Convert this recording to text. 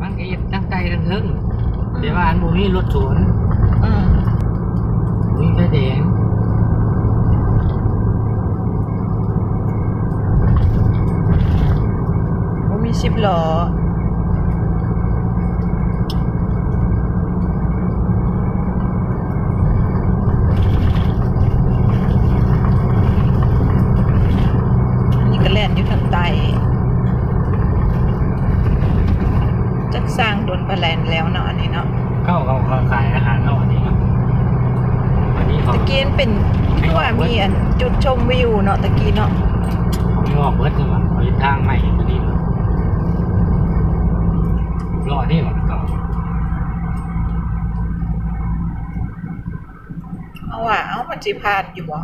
มันก็เฮ็ดตั้งใจทั้งเทิงแต่ว่าอันบ่มีรถสวนอืมมีไฟแดงบ่มีสิบล้ออันนี้ก็แล่นอยู่ทางใต้ จักสร้างโดนปลาแลนแล้วเนาะอันนี้เนาะเข้าเขาเขาขายอาหารเนาะอันนี้ครับอันนี้เขาตะกี้มันเป็นคือว่ามีอันจุดชมวิวเนาะตะกี้เนาะเขาไม่บอกเบิดนี่หว่าเขาเป็นทางใหม่ตัวนี้รอนี่หว่าก็เอาว่าเอามันสิผ่านอยู่บ่